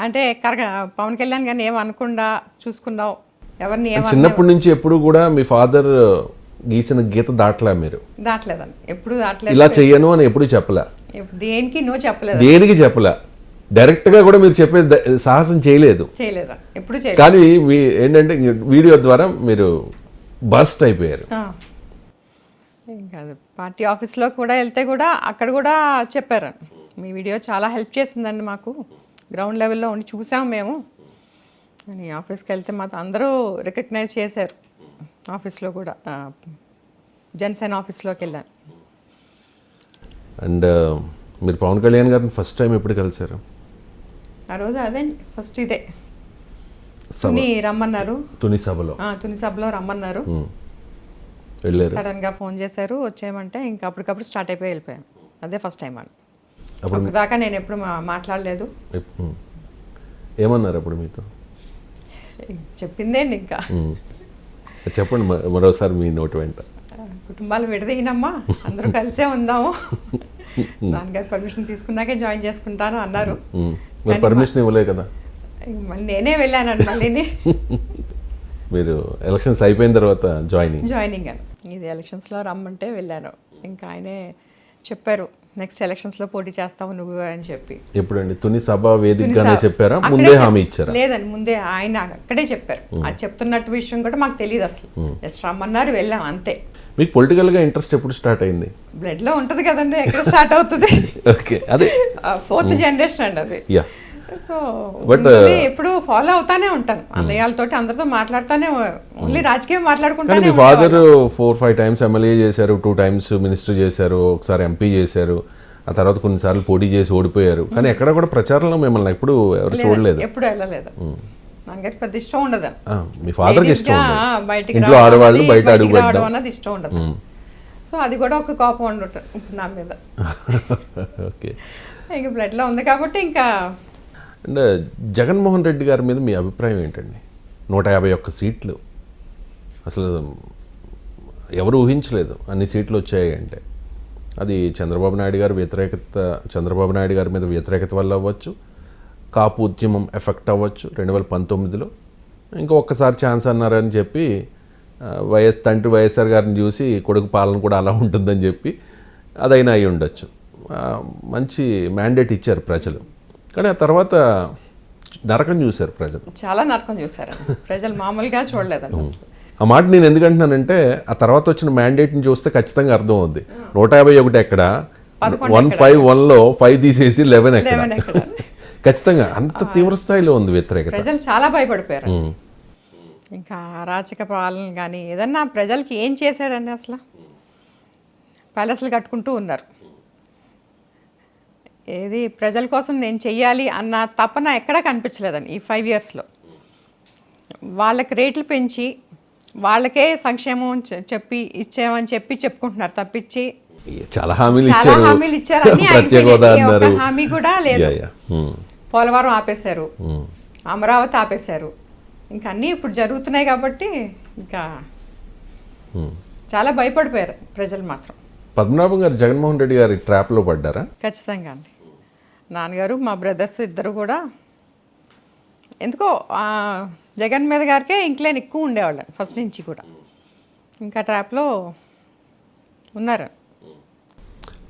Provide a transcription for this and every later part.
అంటే కరెక్ట్ పవన్ కళ్యాణ్ గారిని ఏం అనకుండా చూసుకున్నావు? ఎవరిని చిన్నప్పటి నుంచి ఎప్పుడు కూడా మీ ఫాదర్ గీసిన గీత దాటలే మీరు? దాటలేదండి. ఎప్పుడు దాటలేదు. ఇలా చెయ్యను అని ఎప్పుడు చెప్పలే? దేనికి నువ్వు చెప్పలేదు. దేనికి చెప్పలే? డైరెక్ట్గా కూడా మీరు చెప్పే సాహసం చేయలేదు. చేయలేదా. ఎప్పుడు కానీ మీ ఏంటంటే వీడియో ద్వారా మీరు బస్ట్ అయిపోయారు. కాదు. పార్టీ ఆఫీస్లో కూడా వెళ్తే కూడా అక్కడ కూడా చెప్పారు మీ వీడియో చాలా హెల్ప్ చేసిందండి మాకు. గ్రౌండ్ లెవెల్లో ఉండి చూసాం మేము. అని ఆఫీస్కి వెళ్తే మాతో అందరూ రికగ్నైజ్ చేశారు. ఆఫీస్లో కూడా జనసేన ఆఫీస్లోకి వెళ్ళాను. అండ్ మీరు పవన్ కళ్యాణ్ గారిని ఫస్ట్ టైం ఎప్పుడు కలిసారు ఆ రోజు అదే ఫస్ట్ ఇదే. తుని రమ్మన్నారు. తుని సభలో. తుని సభలో రమ్మన్నారు. వెళ్ళారు. సడన్గా ఫోన్ చేశారు వచ్చేయమంటే ఇంకా అప్పటికప్పుడు స్టార్ట్ అయిపోయి వెళ్ళిపోయాను అదే ఫస్ట్ టైం అని అప్పుడు దాకా నేను ఎప్పుడు మాట్లాడలేదు. ఏమన్నారు అప్పుడు మీతో? చెప్పిందేంటి ఇంకా. చెప్పండి మరోసారి మీ నోటి వెంట. కుటుంబాలు విడదీయనమ్మా. అందరూ కలిసే ఉందాము. నాన్నగారు పర్మిషన్ తీసుకున్నాకే జాయిన్ చేసుకుంటాను అన్నారు. పర్మిషన్ ఇవ్వలే కదా? మళ్ళీ నేనే వెళ్ళానండి మళ్ళీని మీరు ఎలక్షన్స్ అయిపోయిన తర్వాత జాయినింగ్. జాయినింగ్ అని. ఇది ఎలక్షన్స్లో రమ్మంటే వెళ్ళాను. ఇంకా ఆయనే చెప్పారు. నెక్స్ట్ ఎలక్షన్స్లో పోటీ చేస్తావు నువ్వు అని చెప్పి. ఎప్పుడండి? తుని సభ వేదికగానే చెప్పారా? ముందే హామీ ఇచ్చారా? లేదండి ముందే ఆయన అక్కడే చెప్పారు. అది చెప్తున్నట్టు విషయం కూడా మాకు తెలియదు అసలు. జస్ట్ రమ్మన్నారు వెళ్ళాం అంతే. మీకు పొలిటికల్గా ఇంట్రెస్ట్ ఎప్పుడు స్టార్ట్ అయింది? బ్లడ్లో ఉంటది కదండి ఎక్కడ స్టార్ట్ అవుతుంది? ఓకే అదే. ఫోర్త్ జనరేషన్ అండి అది. యా సో ఎప్పుడు ఫాలో అవుతానే ఉంటాను. అన్నయ్యలతోటి అందరితో మాట్లాడుతానే ఓన్లీ రాజకీయం కానీ మాట్లాడుకుంటానే మీ father four five times MLA చేశారు టూ టైమ్స్ మినిస్టర్ చేశారు ఒకసారి ఎంపీ చేశారు ఆ తర్వాత కొన్నిసార్లు పోటీ చేసి ఓడిపోయారు. కానీ ఎక్కడ కూడా ప్రచారంలో మిమ్మల్ని ఎప్పుడు ఎవరు చూడలేదు. ఎప్పుడు వెళ్ళలేదు. నాన్నగారికి పెద్ద ఇష్టం ఉండదు. మీ ఫాదర్కి ఇష్టం. బయటికి ఇంట్లో ఆడవాళ్ళు బయట అడుగు పెట్టడం. అన్నది ఇష్టం ఉండదు. సో అది కూడా ఒక కోపం ఉండటం నా మీద. ఓకే ఇంక బ్లడ్లో ఉంది కాబట్టి ఇంకా అండ్ uh, జగన్మోహన్ రెడ్డి గారి మీద మీ అభిప్రాయం ఏంటండి? నూట యాభై ఒక్క సీట్లు. అసలు um, ఎవరు ఊహించలేదు అన్ని సీట్లు వచ్చాయి అంటే. అది చంద్రబాబు నాయుడు గారి వ్యతిరేకత చంద్రబాబు నాయుడు గారి మీద వ్యతిరేకత వల్ల అవ్వచ్చు కాపు ఉద్యమం ఎఫెక్ట్ అవ్వచ్చు రెండు వేల పంతొమ్మిదిలో. ఇంకా ఒక్కసారి ఛాన్స్ అన్నారని చెప్పి uh, వైఎస్ తండ్రి వైఎస్ఆర్ గారిని చూసి కొడుకు పాలన కూడా అలా ఉంటుందని చెప్పి అదైనా అయి ఉండొచ్చు. Uh, మంచి మ్యాండేట్ ఇచ్చారు ప్రజలు. కానీ ఆ తర్వాత నరకం చూశారు ప్రజలు. చాలా నరకం చూసారు ప్రజలు మామూలుగా చూడలేదండి అసలు. ఆ మాట నేను ఎందుకంటున్నానంటే ఆ తర్వాత వచ్చిన మ్యాండేట్ని చూస్తే ఖచ్చితంగా అర్థం అవుద్ది నూట యాభై ఒకటి ఎక్కడ? వన్ ఫైవ్ వన్లో ఫైవ్ తీసేసి లెవెన్ ఎక్కడ? ఖచ్చితంగా అంత తీవ్ర స్థాయిలో ఉంది వ్యతిరేకత. ప్రజలు చాలా భయపడిపోయారు. ఇంకా అరాచక పాలన కానీ ఏదన్నా ప్రజలకి ఏం చేశాడండి అసలు? ప్యాలెస్లు కట్టుకుంటూ ఉన్నారు. ఏది ప్రజల కోసం నేను చెయ్యాలి అన్న తపన ఎక్కడా కనిపించలేదండి ఈ ఫైవ్ ఇయర్స్లో వాళ్ళకి రేట్లు పెంచి వాళ్ళకే సంక్షేమం చెప్పి ఇచ్చామని చెప్పి చెప్పుకుంటున్నారు తప్పించి చాలా హామీలు ఇచ్చారు. హామీలు ఇచ్చారు. హామీ కూడా లేదు. పోలవరం ఆపేశారు. అమరావతి ఆపేశారు. ఇంకా అన్నీ ఇప్పుడు జరుగుతున్నాయి కాబట్టి ఇంకా. చాలా భయపడిపోయారు ప్రజలు మాత్రం. పద్మనాభం గారు జగన్మోహన్ రెడ్డి గారి ట్రాప్లో పడ్డారా? ఖచ్చితంగా అండి. నాన్నగారు మా బ్రదర్స్ ఇద్దరు కూడా ఎందుకో జగన్ మీద గారికే ఇంక్లైన్ ఎక్కువ ఉండేవాళ్ళు ఫస్ట్ నుంచి కూడా. ఇంకా ట్రాప్లో ఉన్నారు.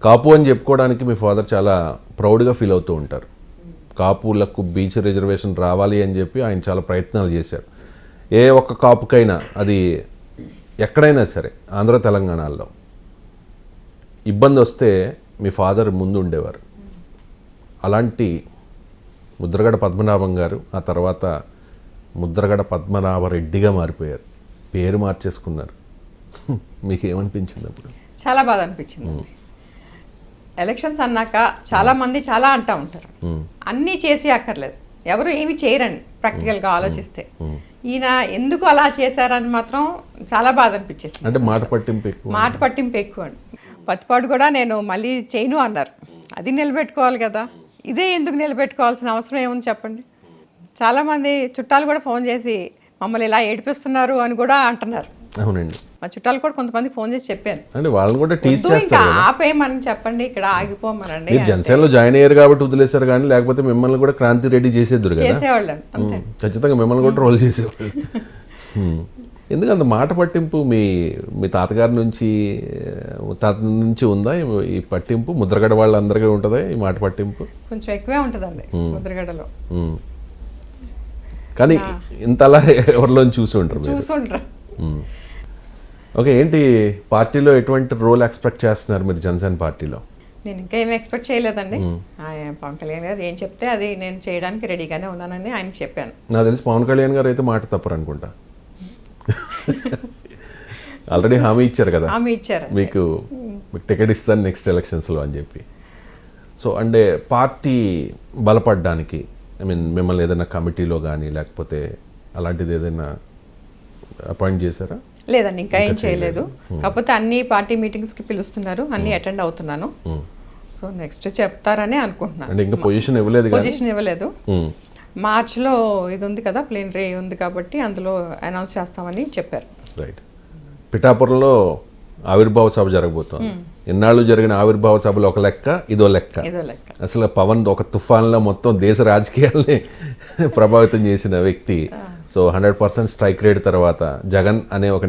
కాపు అని చెప్పుకోవడానికి మీ ఫాదర్ చాలా ప్రౌడ్గా ఫీల్ అవుతూ ఉంటారు. కాపులకు బీచ్ రిజర్వేషన్ రావాలి అని చెప్పి ఆయన చాలా ప్రయత్నాలు చేశారు. ఏ ఒక్క కాపుకైనా అది ఎక్కడైనా సరే ఆంధ్ర తెలంగాణలో ఇబ్బంది వస్తే మీ ఫాదర్ ముందు ఉండేవారు. అలాంటి ముద్రగడ పద్మనాభం గారు ఆ తర్వాత ముద్రగడ పద్మనాభరెడ్డిగా మారిపోయారు. పేరు మార్చేసుకున్నారు. మీకు ఏమనిపించింది అప్పుడు? చాలా బాధ అనిపించింది ఎలక్షన్స్ అన్నాక చాలా మంది చాలా అంటా ఉంటారు. అన్నీ చేసి అక్కర్లేదు. ఎవరు ఏమి చేయరండి ప్రాక్టికల్గా ఆలోచిస్తే. ఈయన ఎందుకు అలా చేశారని మాత్రం చాలా బాధ అనిపించేసింది అంటే మాట పట్టింపు ఎక్కువ? మాట పట్టింపు ఎక్కువ. అండి పత్తిపాడు కూడా నేను మళ్ళీ చేయను అన్నారు. అది నిలబెట్టుకోవాలి కదా. ఇదే ఎందుకు నిలబెట్టుకోవాల్సిన అవసరం ఏముంది చెప్పండి? చాలామంది చుట్టాలు కూడా ఫోన్ చేసి మమ్మల్ని ఇలా ఏడిపిస్తున్నారు అని కూడా అంటున్నారు. అవునండి. మా చుట్టాలు కూడా కొంతమంది ఫోన్ చేసి చెప్పాను అంటే వాళ్ళని కూడా టీచ్ చేస్తారు ఆపేయమని చెప్పండి ఇక్కడ ఆగిపోమనండి మీరు జనసేనలో జాయిన్ అయ్యారు కాబట్టి వదిలేశారు కానీ లేకపోతే మిమ్మల్ని కూడా క్రాంతి రెడ్డి చేసేద్దరు కదా. ఉమ్, ఖచ్చితంగా మిమ్మల్ని కూడా రోల్ చేసేవాళ్ళు. ఉమ్. ఎందుకు అంత మాట పట్టింపు మీ మీ తాతగారి నుంచి తాత నుంచి ఉందా? ఈ- పట్టింపు? ముద్రగడ వాళ్ళందరికీ ఉంటుందా ఈ మాట పట్టింపు? కొంచెం ఎక్కువే ఉంటుందండి ముద్రగడలో. కానీ ఇంతలా ఎవరిలోని చూసి ఉంటారు. ఓకే ఏంటి పార్టీలో ఎటువంటి రోల్ ఎక్స్పెక్ట్ చేస్తున్నారు మీరు జనసేన పార్టీలో? నేను ఇంకా ఏమి ఎక్స్పెక్ట్ చేయలేదండి. పవన్ కళ్యాణ్ గారు ఏం చెప్తే అది నేను చేయడానికి రెడీగానే ఉన్నానని ఆయనకి చెప్పాను. నాకు తెలిసి పవన్ కళ్యాణ్ గారు అయితే మాట తప్పరు అనుకుంటా. ఆల్రెడీ హామీ ఇచ్చారు కదా. హామీ ఇచ్చారు. మీకు మీకు టికెట్ ఇస్తాను నెక్స్ట్ ఎలక్షన్స్లో అని చెప్పి. సో అంటే పార్టీ బలపడడానికి ఐ మీన్ మిమ్మల్ని ఏదైనా కమిటీలో కానీ లేకపోతే అలాంటిది ఏదైనా అపాయింట్ చేశారా? లేదండి ఇంకా ఏం చేయలేదు. కాకపోతే అన్ని పార్టీ మీటింగ్స్కి పిలుస్తున్నారు అన్ని అటెండ్ అవుతున్నాను. సో నెక్స్ట్ చెప్తారని అనుకుంటున్నాను. అంటే ఇంకా పొజిషన్ ఇవ్వలేదు పొజిషన్ ఇవ్వలేదు. మార్చిలో ఇది ఉంది కదా ప్లేనరీ ఉంది కాబట్టి అందులో అనౌన్స్ చేస్తామని చెప్పారు. రైట్ పిఠాపురంలో ఆవిర్భావ సభ జరగబోతోంది. ఎన్నాళ్ళు జరిగిన ఆవిర్భావ సభలో ఒక లెక్క ఇదో లెక్క. అసలు పవన్ ఒక తుఫాన్లో మొత్తం దేశ రాజకీయాల్ని ప్రభావితం చేసిన వ్యక్తి. So hundred percent strike rate తర్వాత జగన్ అనే ఒక